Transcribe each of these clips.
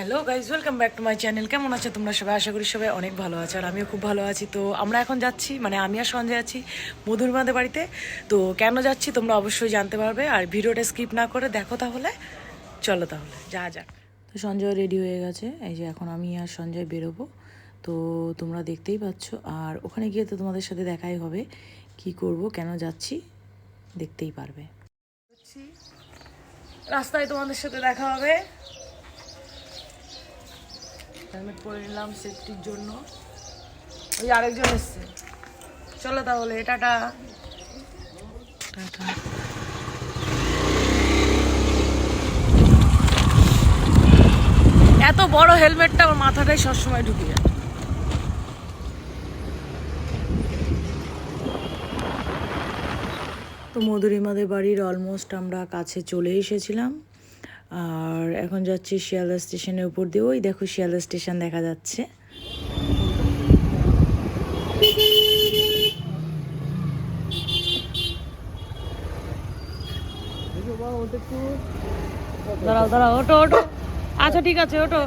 Hello guys welcome back to my channel কেমন আছো তোমরা সবাই? আশা করি সবাই অনেক ভালো আছো আর আমিও খুব ভালো আছি। তো আমরা এখন যাচ্ছি মানে আমি আর সঞ্জয় আছি মধুরমাদের বাড়িতে। তো কেন যাচ্ছি তোমরা অবশ্যই জানতে পারবে। আর ভিডিওটা স্কিপ না করে দেখো তাহলে। চলো তাহলে যা যাক। তো সঞ্জয় রেডি হয়ে গেছে। এই যে এখন আমি আর সঞ্জয় বেরোবো। তো তোমরা দেখতেই পাচ্ছ। আর ওখানে গিয়ে তো তোমাদের সাথে দেখাই হবে কি করব কেন যাচ্ছি দেখতেই পারবে। রাস্তায় তোমাদের সাথে দেখা হবে। হেলমেট পরে নিলাম সেফটির জন্য। ওই আরেকজন এসছে। চলো তাহলে টাটা টাটা। এত বড় হেলমেটটা আমার মাথাটাই সবসময় ঢুকে যায়। তো মধুরিমাদের বাড়ির অলমোস্ট আমরা কাছে চলে এসেছিলাম। আর এখন যাচ্ছি শিয়ালদা স্টেশনের উপর দিয়ে। ওই দেখো শিয়ালদা স্টেশন দেখা যাচ্ছে। দাঁড়াও আচ্ছা ঠিক আছে ওটো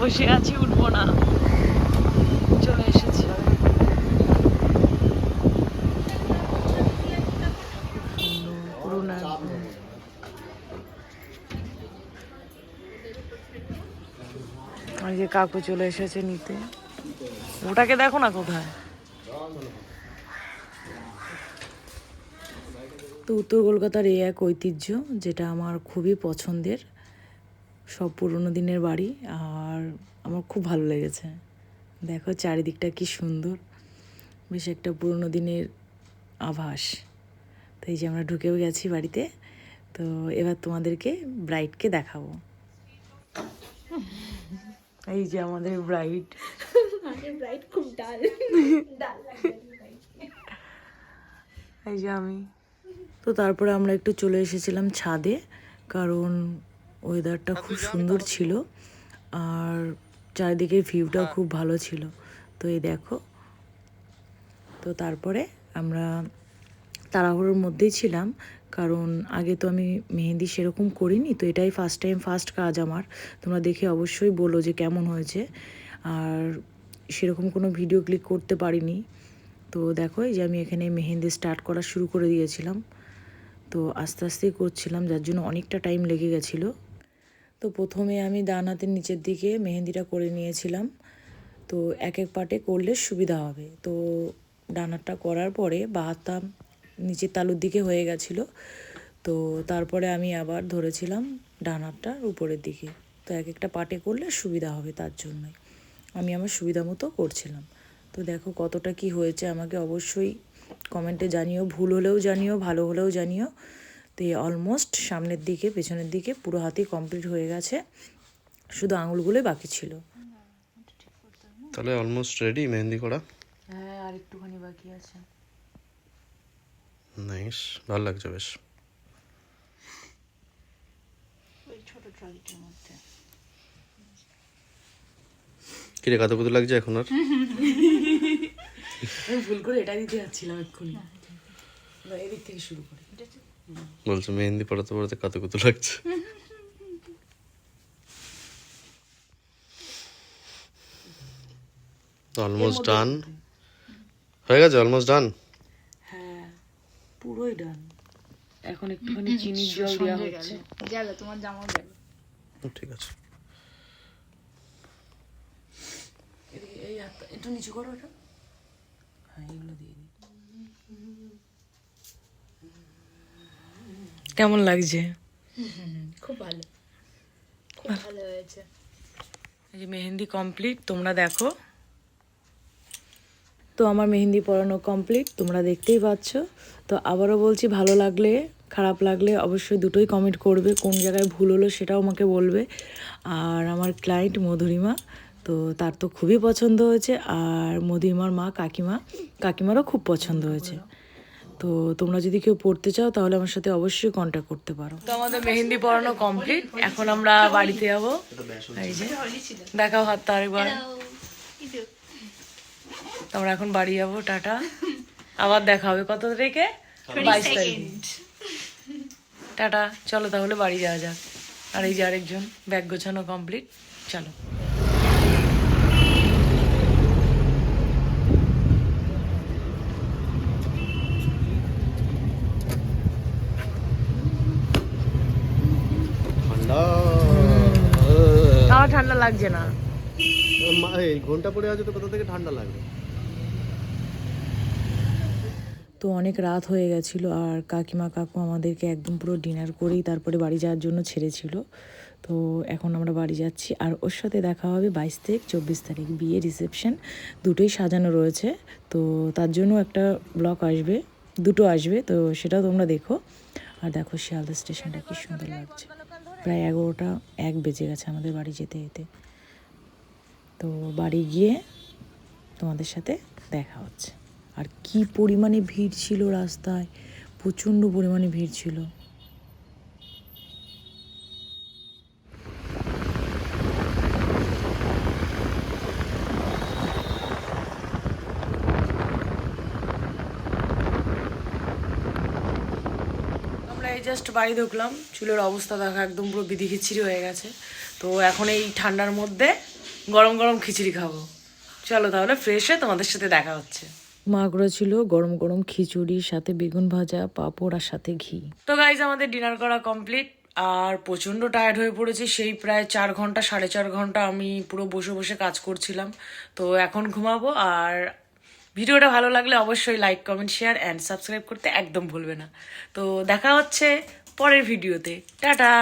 বসে আছি, উঠবো না। চলে এসেছি পুরোনো একদম। ওই যে কাকু চলে এসেছে নিতে। ওটাকে দেখো না কোথায়? তো উত্তর কলকাতার এই এক ঐতিহ্য, যেটা আমার খুবই পছন্দের, সব পুরনো দিনের বাড়ি, আর আমার খুব ভালো লেগেছে। দেখো চারিদিকটা কি সুন্দর, বেশ একটা পুরনো দিনের আভাস। তো এই যে আমরা ঢুকেও গেছি বাড়িতে, তো এবার তোমাদেরকে ব্রাইডকে দেখাবো। এই যে আমাদের ব্রাইড ব্রাইট খুব ডাল। ডাল এই যে আমি। তো তারপরে আমরা একটু চলে এসেছিলাম ছাদে কারণ ওয়েদারটা খুব সুন্দর ছিল আর চারিদিকের ভিউটাও খুব ভালো ছিল। তো এই দেখো। তো তারপরে আমরা তাড়াহুড়োর মধ্যেই ছিলাম। কারণ আগে তো আমি মেহেন্দি সেরকম করিনি, তো এটাই ফার্স্ট টাইম ফার্স্ট কাজ আমার। তোমরা দেখে অবশ্যই বলো যে কেমন হয়েছে। আর সেরকম কোনো ভিডিও ক্লিক করতে পারিনি। তো দেখো, এই যে আমি এখানে মেহেন্দি স্টার্ট করা শুরু করে দিয়েছিলাম। তো আস্তে আস্তেই করছিলাম, যার জন্য অনেকটা টাইম লেগে গেছিল। তো প্রথমে আমি ডান হাতের নিচের দিকে মেহেন্দিটা করে নিয়েছিলাম। তো এক এক পাটে করলে সুবিধা হবে। তো ডান হাতটা করার পরে বা হাতটা নিচের তালুর দিকে হয়ে গেছিল। তো তারপরে আমি আবার ধরেছিলাম ডান হাতটার উপরের দিকে। তো এক একটা পাটে করলে সুবিধা হবে তার জন্যই। আমি আমার সুবিধা মতো করছিলাম। তো দেখো কতটা কি হয়েছে আমাকে অবশ্যই কমেন্টে জানিও। ভুল হলেও জানিও ভালো হলেও জানিও। তো এই অলমোস্ট সামনের দিকে পেছনের দিকে পুরো হাতি কমপ্লিট হয়ে গেছে। শুধু আঙুলগুলোই বাকি ছিল। তাহলে অলমোস্ট রেডি মেহেন্দি করা? হ্যাঁ আর একটুখানি বাকি আছে। নাইস ভালো লাগছে বেশ। ওই ছোট ট্রলিটির মধ্যে। কিরে কাতো কুতো লাগছে এখন আর? আমি ভুল করে এটা দিতে যাচ্ছিলাম এক্ষুনি। এদিক থেকে শুরু করি। বলছে মেহেন্দি পড়াতে পড়াতে কাতো কুতো লাগছে। অলমোস্ট ডান হয়ে গেছে অলমোস্ট ডান পুরোই ডান এখন একটুখানি চিনির জল দেওয়া হচ্ছে। গেল। তোমার জামাও গেল। ঠিক আছে। এই হাতটা একটু নিচু করো ওটা। হ্যাঁ এগুলো দিয়ে দিই। কেমন লাগছে? খুব ভালো। খুব ভালো। হয়েছে। এই যে মেহেন্দি কমপ্লিট তোমরা দেখো। তো আমার মেহেন্দি পরানো কমপ্লিট তোমরা দেখতেই পাচ্ছ। তো আবারও বলছি, ভালো লাগলে, খারাপ লাগলে অবশ্যই দুটোই কমেন্ট করবে, কোন জায়গায় ভুল হলো সেটাও আমাকে বলবে। আর আমার ক্লায়েন্ট মধুরিমা, তো তার তো খুবই পছন্দ হয়েছে। আর মধুরিমার মা কাকিমা, কাকিমারও খুব পছন্দ হয়েছে। তো তোমরা যদি কেউ পড়তে চাও, তাহলে আমার সাথে অবশ্যই কন্ট্যাক্ট করতে পারো। তো আমাদের মেহেন্দি পড়ানো কমপ্লিট এখন আমরা বাড়িতে যাব। দেখাও হাতটা আরেকবার। তো আমরা এখন বাড়ি যাব টাটা। আবার দেখা হবে কত তারিখে? বাইশ তারিখ। টাটা চলো তাহলে বাড়ি যাওয়া যাক। আর এই যে আরেকজন ব্যাগ গোছানো কমপ্লিট চলো। ঠান্ডা। লাগছে না। এই ঘণ্টা পড়ে আছে তো কোথা থেকে ঠান্ডা লাগবে? তো অনেক রাত হয়ে গেছিল আর কাকিমা, কাকু আমাদেরকে একদম পুরো ডিনার করেই তারপরে বাড়ি যাওয়ার জন্য ছেড়েছিল। তো এখন আমরা বাড়ি যাচ্ছি আর ওর সাথে দেখা হবে বাইশ তারিখ, চব্বিশ তারিখ। বিয়ে রিসেপশন দুটোই সাজানো রয়েছে। তো তার জন্য একটা ব্লক আসবে, দুটো আসবে, তো সেটাও তোমরা দেখো। আর দেখো শিয়ালদা স্টেশনটা কি সুন্দর লাগছে। প্রায় এগারোটা এক বেজে গেছে আমাদের বাড়ি যেতে যেতে। তো বাড়ি গিয়ে তোমাদের সাথে দেখা হচ্ছে। আর কি পরিমাণে ভিড় ছিল রাস্তায়, প্রচণ্ড পরিমাণে ভিড় ছিল। জাস্ট বাড়ি ঢুকলাম, চুলের অবস্থা দেখা একদম পুরো বিধি খিচড়ি হয়ে গেছে। তো এখন এই ঠান্ডার মধ্যে গরম গরম খিচড়ি খাব। চলো তাহলে ফ্রেশ হয়ে তোমাদের সাথে দেখা হচ্ছে। মা করেছিল গরম গরম খিচুড়ির সাথে বেগুন ভাজা, পাঁপড় আর সাথে ঘি। তো গাইজ আমাদের ডিনার করা কমপ্লিট আর প্রচণ্ড টায়ার্ড হয়ে পড়েছি। সেই প্রায় চার ঘণ্টা, সাড়ে চার ঘণ্টা আমি পুরো বসে বসে কাজ করছিলাম। তো এখন ঘুমাবো। আর ভিডিওটা ভালো লাগলে অবশ্যই like comment share and subscribe করতে একদম ভুলবে না। তো দেখা হচ্ছে পরের ভিডিওতে। টাটা!